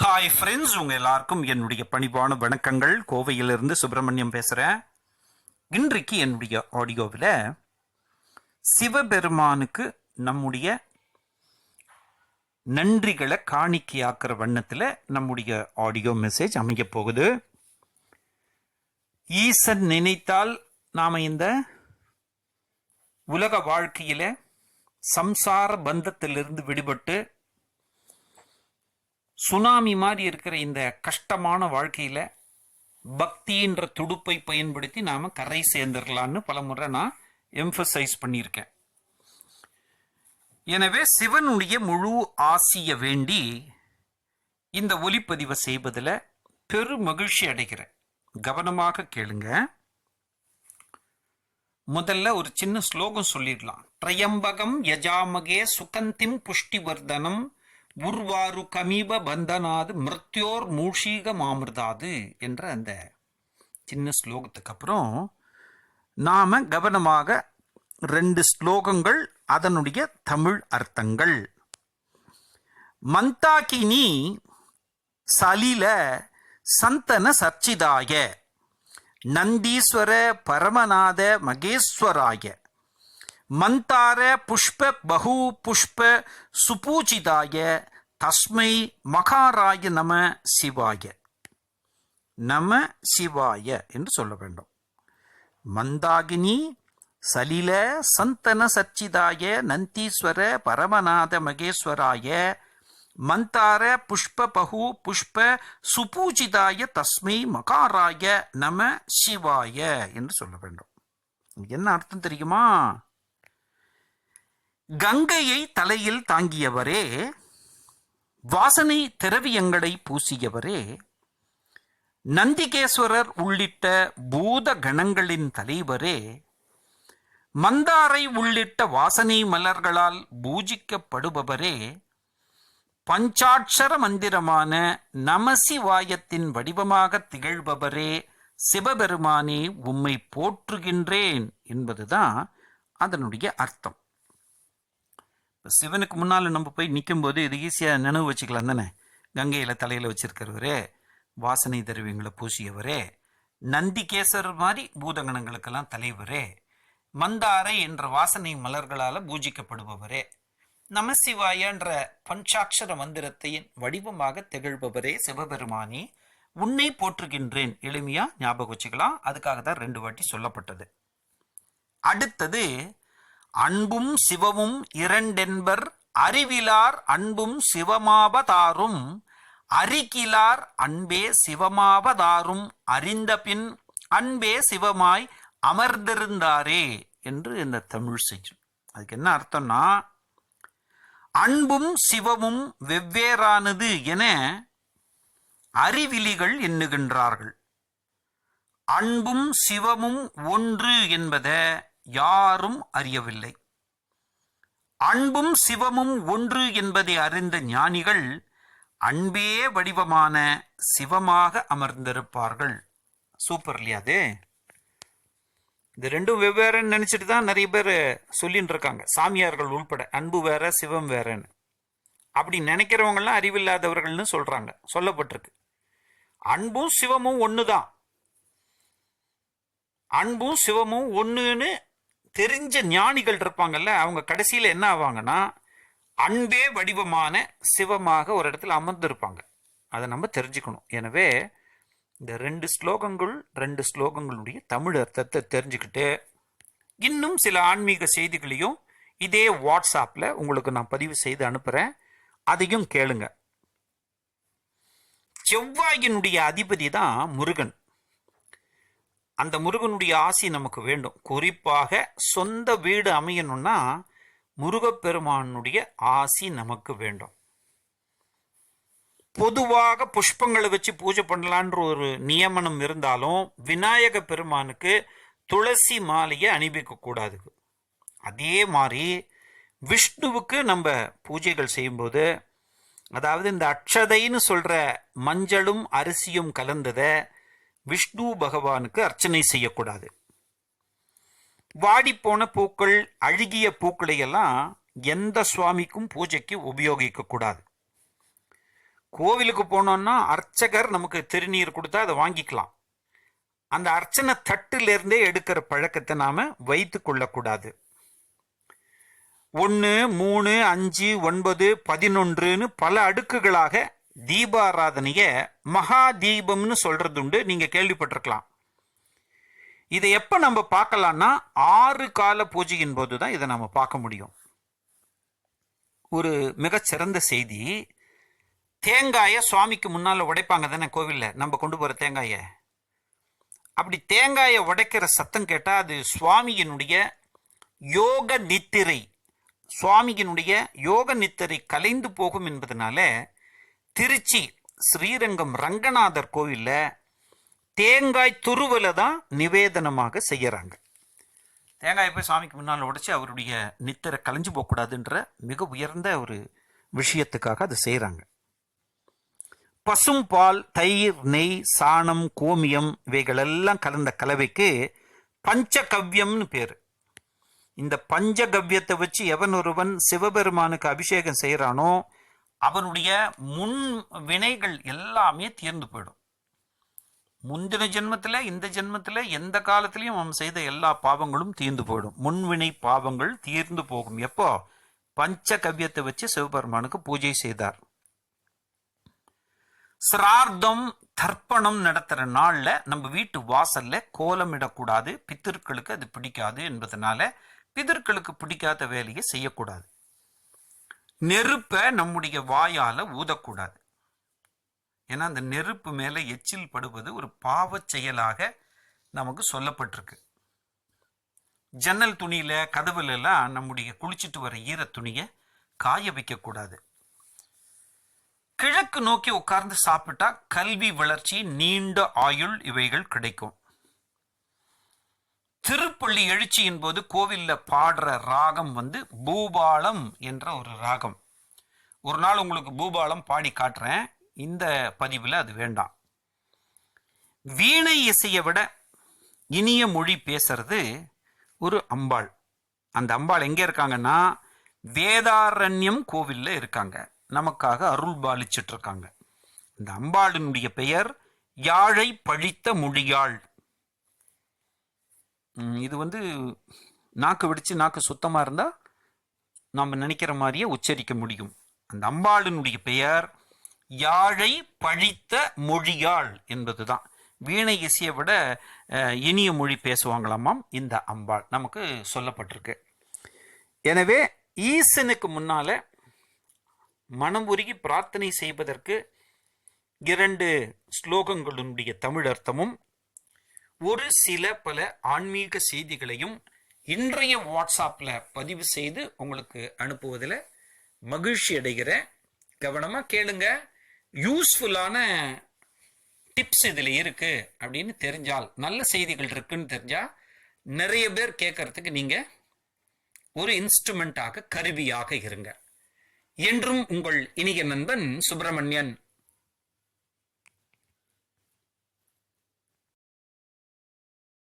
Hi friends உங்க எல்லாருக்கும் என்னுடைய பணிவான வணக்கங்கள். கோவையிலிருந்து சுப்பிரமணியம் பேசுறேன். இன்றைக்கு என்னுடைய ஆடியோவில் சிவபெருமானுக்கு நம்முடைய நன்றிகளை காணிக்கையாக்குற வண்ணத்தில் நம்முடைய ஆடியோ மெசேஜ் அமைய போகுது. ஈசன் நினைத்தால் நாம் இந்த உலக வாழ்க்கையில் சம்சார பந்தத்திலிருந்து விடுபட்டு சுனாமி மாதிரி இருக்கிற இந்த கஷ்டமான வாழ்க்கையில் பக்தின்ற துடுப்பை பயன்படுத்தி நாம் கரை சேர்ந்துடலான்னு பலமுறை நான் எம்பசைஸ் பண்ணியிருக்கேன். எனவே சிவனுடைய முழு ஆசிய வேண்டி இந்த ஒலிப்பதிவை செய்வதில் பெரு மகிழ்ச்சி அடைகிறேன். கவனமாக கேளுங்க. முதல்ல ஒரு சின்ன ஸ்லோகம் சொல்லிடலாம். ட்ரையம்பகம் யஜாமகே சுகந்திம் புஷ்டிவர்தனம் உர்வாரு கமீப பந்தனாது மிருத்யோர் மூஷீக மாமிருதாது என்ற அந்த சின்ன ஸ்லோகத்துக்கு அப்புறம் நாம் கவனமாக ரெண்டு ஸ்லோகங்கள் அதனுடைய தமிழ் அர்த்தங்கள். மந்தாகினி சலில சந்தன சர்ச்சிதாய நந்தீஸ்வர பரமநாத மகேஸ்வராய. மந்தார புஷ்ப பகு புஷ்ப சுபூஜிதாய தஸ்மை மகாராய நம சிவாய. நம சிவாய என்று சொல்ல வேண்டும். மந்தாகினி சலில சந்தன சச்சிதாய நந்தீஸ்வர பரமநாத மகேஸ்வராய மந்தார புஷ்ப பகு புஷ்ப சுபூஜிதாய தஸ்மை மகாராய நம சிவாய என்று சொல்ல வேண்டும். என்ன அர்த்தம் தெரியுமா? கங்கையை தலையில் தாங்கியவரே வாசனை திரவியங்களை பூசியவரே நந்திகேஸ்வரர் உள்ளிட்ட பூத கணங்களின் தலைவரே மந்தாரை உள்ளிட்ட வாசனை மலர்களால் பூஜிக்கப்படுபவரே பஞ்சாட்சர மந்திரமான நமசிவாயத்தின் வடிவமாக திகழ்பவரே சிவபெருமானே உம்மை போற்றுகின்றேன் என்பதுதான் அதனுடைய அர்த்தம். சிவனுக்கு முன்னால் நம்ம போய் நிற்கும்போது இது ஈஸியாக நினைவு வச்சுக்கலாம் தானே? கங்கையில் தலையில் வச்சிருக்கிறவரே வாசனை திரவியங்களை பூசியவரே நந்திகேசர் மாதிரி பூதகணங்களுக்கெல்லாம் தலைவரே மந்தாரை என்ற வாசனை மலர்களால் பூஜிக்கப்படுபவரே நமசிவாயன்ற பஞ்சாட்சர மந்திரத்தின் வடிவமாக திகழ்பவரே சிவபெருமானி உன்னை போற்றுகின்றேன். எளிமையா ஞாபகம் வச்சுக்கலாம். அதுக்காக தான் ரெண்டு வாட்டி சொல்லப்பட்டது. அடுத்தது அன்பும் சிவமும் இரண்டென்பர் அறிவிலார் அன்பும் சிவமாவதாரும் அறிகிலார் அன்பே சிவமாவதாரும் அறிந்தபின் அன்பே சிவமாய் அமர்ந்திருந்தாரே என்று இந்த தமிழ் செய்யும் அதுக்கு என்ன அர்த்தம்னா அன்பும் சிவமும் வெவ்வேறானது என அறிவிலிகள் எண்ணுகின்றார்கள். அன்பும் சிவமும் ஒன்று என்பதை யாரும் அறியவில்லை. அன்பும் சிவமும் ஒன்று என்பதை அறிந்த ஞானிகள் அன்பே வடிவமான சிவமாக அமர்ந்திருப்பார்கள். சூப்பர் இல்லையா அது? இது ரெண்டும் வெவ்வேறுன்னு நினைச்சிட்டு தான் நிறைய பேர் சொல்லின்னு இருக்காங்க. சாமியார்கள் உள்பட அன்பு வேற சிவம் வேறன்னு. அப்படி நினைக்கிறவங்களாம் அறிவில்லாதவர்கள்னு சொல்றாங்க. சொல்லப்பட்டிருக்கு. அன்பும் சிவமும் ஒன்று தான் அன்பும் சிவமும் ஒன்றுன்னு தெரிஞ்ச ஞானிகள் இருப்பாங்கல்ல அவங்க கடைசியில் என்ன ஆவாங்கன்னா அன்பே வடிவமான சிவமாக ஒரு இடத்துல அமர்ந்திருப்பாங்க. அதை நம்ம தெரிஞ்சுக்கணும். எனவே இந்த ரெண்டு ஸ்லோகங்கள் ரெண்டு ஸ்லோகங்களுடைய தமிழ் அர்த்தத்தை தெரிஞ்சுக்கிட்டு இன்னும் சில ஆன்மீக செய்திகளையும் இதே வாட்ஸ்அப்பில் உங்களுக்கு நான் பதிவு செய்து அனுப்புகிறேன் அதையும் கேளுங்க. செவ்வாயினுடைய அதிபதி தான் முருகன். அந்த முருகனுடைய ஆசி நமக்கு வேண்டும். குறிப்பாக சொந்த வீடு அமையணும்னா முருகப்பெருமானுடைய ஆசி நமக்கு வேண்டும். பொதுவாக புஷ்பங்களை வச்சு பூஜை பண்ணலான்ற ஒரு நியமனம் இருந்தாலும் விநாயக பெருமானுக்கு துளசி மாலையை அணிவிக்க கூடாது. அதே மாதிரி விஷ்ணுவுக்கு நம்ம பூஜைகள் செய்யும்போது அதாவது இந்த அக்ஷதைன்னு சொல்கிற மஞ்சளும் அரிசியும் கலந்ததை விஷ்ணு பகவானுக்கு அர்ச்சனை செய்யக்கூடாது. வாடிப்போன பூக்கள் அழுகிய பூக்களை எல்லாம் எந்த சுவாமிக்கும் பூஜைக்கு உபயோகிக்க கூடாது கோவிலுக்கு போனோம்னா அர்ச்சகர் நமக்கு திருநீர் கொடுத்தா அதை வாங்கிக்கலாம். அந்த அர்ச்சனை தட்டிலிருந்தே எடுக்கிற பழக்கத்தை நாம் வைத்து கொள்ளக்கூடாது. ஒன்று மூணு அஞ்சு ஒன்பது பதினொன்றுன்னு பல அடுக்குகளாக தீபாராதனைய மகா தீபம்னு சொல்றது உண்டு நீங்க கேள்விப்பட்டிருக்கலாம். இதை எப்ப நம்ம பார்க்கலாம்னா ஆறு கால பூஜையின் போது தான் இதை நம்ம பார்க்க முடியும். ஒரு மிகச்சிறந்த செய்தி தேங்காயை சுவாமிக்கு முன்னால் உடைப்பாங்க தானே கோவில்ல நம்ம கொண்டு போகிற தேங்காயை? அப்படி தேங்காயை உடைக்கிற சத்தம் கேட்டால் அது சுவாமியினுடைய யோக நித்திரை சுவாமியினுடைய யோக நித்திரை கலைந்து போகும் என்பதனால திருச்சி ஸ்ரீரங்கம் ரங்கநாதர் கோவிலில் தேங்காய் துருவலை தான் நிவேதனமாக செய்கிறாங்க தேங்காய் போய் சாமிக்கு முன்னால் உடச்சி அவருடைய நித்திரை கலைஞ்சு போகக்கூடாதுன்ற மிக உயர்ந்த ஒரு விஷயத்துக்காக அதை செய்கிறாங்க பசும்பால் தயிர் நெய் சாணம் கோமியம் இவைகளெல்லாம் கலந்த கலவைக்கு பஞ்சகவ்யம்னு பேர். இந்த பஞ்சகவ்யத்தை வச்சு எவன் ஒருவன் சிவபெருமானுக்கு அபிஷேகம் செய்கிறானோ அவனுடைய முன் வினைகள் எல்லாமே தீர்ந்து போயிடும். முந்தின ஜென்மத்தில் இந்த ஜென்மத்தில் எந்த காலத்திலையும் அவன் செய்த எல்லா பாவங்களும் தீர்ந்து போயிடும். முன்வினை பாவங்கள் தீர்ந்து போகும். எப்போ? பஞ்ச கவ்யத்தை வச்சு சிவபெருமானுக்கு பூஜை செய்தார். சிரார்த்தம் தர்ப்பணம் நடத்துகிற நாளில் நம்ம வீட்டு வாசலில் கோலமிடக்கூடாது பித்திருக்களுக்கு அது பிடிக்காது என்பதனால பிதர்களுக்கு பிடிக்காத வேலையை செய்யக்கூடாது. நெருப்பை நம்முடைய வாயால ஊதக்கூடாது. ஏன்னா அந்த நெருப்பு மேல எச்சில் படுவது ஒரு பாவச் செயலாக நமக்கு சொல்லப்பட்டிருக்கு. ஜன்னல் துணியில கதவுல எல்லாம் நம்முடைய குளிச்சிட்டு வர ஈர துணியை காய வைக்கக்கூடாது. கிழக்கு நோக்கி உட்கார்ந்து சாப்பிட்டா கல்வி வளர்ச்சி நீண்ட ஆயுள் இவைகள் கிடைக்கும். திருப்பள்ளி எழுச்சியின் போது கோவிலில் பாடுற ராகம் வந்து பூபாலம் என்ற ஒரு ராகம். ஒரு நாள் உங்களுக்கு பூபாலம் பாடி காட்டுறேன். இந்த பதிவில் அது வேண்டாம். வீணை இசையை விட இனிய மொழி பேசுறது ஒரு அம்பாள். அந்த அம்பாள் எங்கே இருக்காங்கன்னா வேதாரண்யம் கோவிலில் இருக்காங்க. நமக்காக அருள் பாலிச்சிட்டு இருக்காங்க. இந்த அம்பாளினுடைய பெயர் யாழை பழித்த மொழியாள். இது வந்து நாக்கு வெடித்து நாக்கு சுத்தமாக இருந்தால் நாம் நினைக்கிற மாதிரியே உச்சரிக்க முடியும். அந்த அம்பாளினுடைய பெயர் யாழை பழித்த மொழியாள் என்பதுதான். வீணை இசையை விட இனிய மொழி பேசுவாங்களாமாம் இந்த அம்பாள். நமக்கு சொல்லப்பட்டிருக்கு. எனவே ஈசனுக்கு முன்னால மனம் உருகி பிரார்த்தனை செய்வதற்கு இரண்டு ஸ்லோகங்களுடைய தமிழ் அர்த்தமும் ஒரு சில பல ஆன்மீக செய்திகளையும் இன்றைய வாட்ஸ்அப்பில் பதிவு செய்து உங்களுக்கு அனுப்புவதில் மகிழ்ச்சி அடைகிறேன். கவனமாக கேளுங்க. யூஸ்ஃபுல்லான டிப்ஸ் இதில் இருக்கு அப்படின்னு தெரிஞ்சால் நல்ல செய்திகள் இருக்குன்னு தெரிஞ்சால் நிறைய பேர் கேட்கறதுக்கு நீங்கள் ஒரு இன்ஸ்ட்ருமெண்ட்டாக கருவியாக இருங்க. என்றும் உங்கள் இனிய நண்பன் சுப்பிரமணியன்